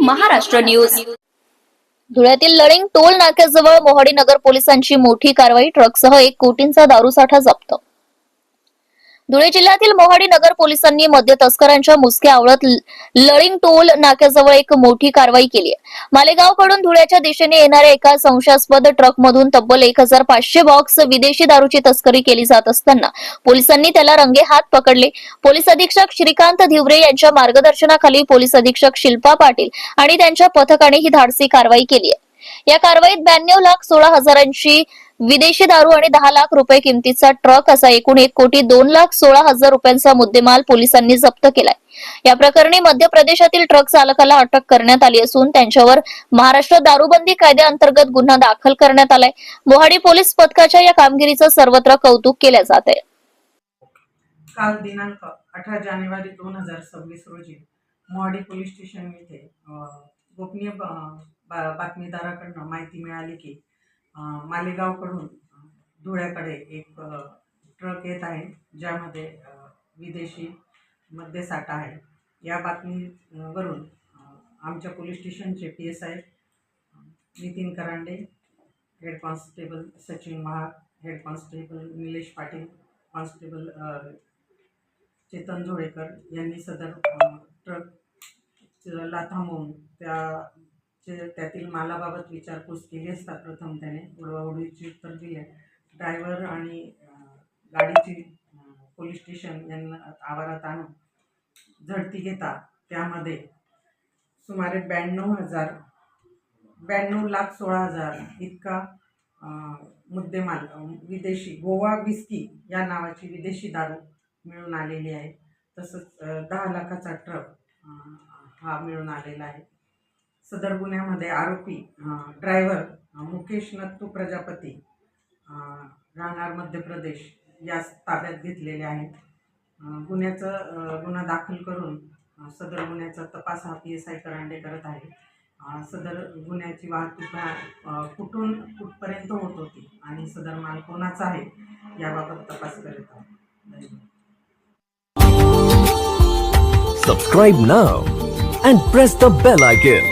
Maharashtra news. धुळ्यातील Laling toll नाक्याजवळ मोहाडी नगर पोलिसांची मोठी कारवाई ट्रकसह एक कोटींचा दारूसाठा जप्त धुळे जिल्ह्यातील मोहाडी नगर पोलिसांनी मद्य तस्करांच्या मुसक्या आवळत लळिंग टोल नाक्याजवळ एक मोठी कारवाई केली आहे. मालेगावकडून धुळ्याच्या दिशेने येणाऱ्या एका संशयास्पद ट्रकमधून तब्बल एक हजार पाचशे बॉक्स विदेशी दारूची तस्करी केली जात असताना पोलिसांनी त्याला रंगे हात पकडले. पोलीस अधीक्षक श्रीकांत धिवरे यांच्या मार्गदर्शनाखाली पोलीस अधीक्षक शिल्पा पाटील आणि त्यांच्या पथकाने ही धाडसी कारवाई केली आहे. या कारवाईत ब्याण्णव लाख सोळा हजारांची विदेशी दारू आणि दहा लाख रुपये किमतीचा ट्रक असा एकूण एक कोटी दोन लाख सोळा हजार रुपयांचा मुद्देमाल पोलिसांनी जप्त केलाय. या प्रकरणी मध्य प्रदेशातील ट्रक चालकाला अटक करण्यात आली असून त्यांच्यावर महाराष्ट्र दारूबंदी कायद्याअंतर्गत गुन्हा दाखल करण्यात आलाय. मोहाडी पोलीस पथकाच्या या कामगिरीचं सर्वत्र कौतुक केल्या जात आहे. काल दिनांक अठरा जानेवारी दोन हजार सव्वीस रोजी मोहाडी पोलीस स्टेशन येथे गोपनीय बा- बातमीदाराकडनं माहिती मिळाली की मालेगावकडून धुळ्याकडे एक ट्रक येत आहे ज्यामध्ये विदेशी मद्यसाठा आहे. या बातमीवरून आमच्या पोलीस स्टेशनचे P S I Nitin Karande head constable Sachin Mahag head constable Nilesh Patil constable Chetan Jodekar यांनी सदर ट्रक लाथांबून ला थांबवून त्या चे- त्यातील मालाबाबत विचारपूस केली असता प्रथम त्याने उडवाउडीची उत्तर दिले ड्रायव्हर आणि गाडीची पोलीस स्टेशन यांना आवारात आणून झडती घेता त्यामध्ये सुमारे ब्याण्णव हजार ब्याण्णव लाख सोळा हजार इतका मुद्देमाल विदेशी गोवा विस्की या नावाची विदेशी दारू मिळून आलेली आहे. तसंच दहा लाखाचा ट्रक हा मिळून आलेला आहे. सदर गुन्ह्यामध्ये आरोपी ड्रायव्हर मुकेश नत्तू प्रजापती राहणार मध्य प्रदेश यास ताब्यात घेतलेले आहेत. गुन्ह्याचं गुन्हा दाखल करून सदर गुन्ह्याचा तपास हा पी एस आय करांडे करत आहे. सदर गुन्ह्याची वाहतूक हा, कुठून कुठपर्यंत होत होती आणि सदर माल कोणाचा आहे याबाबत तपास करत आहे धन्यवाद. Subscribe now and press the bell icon.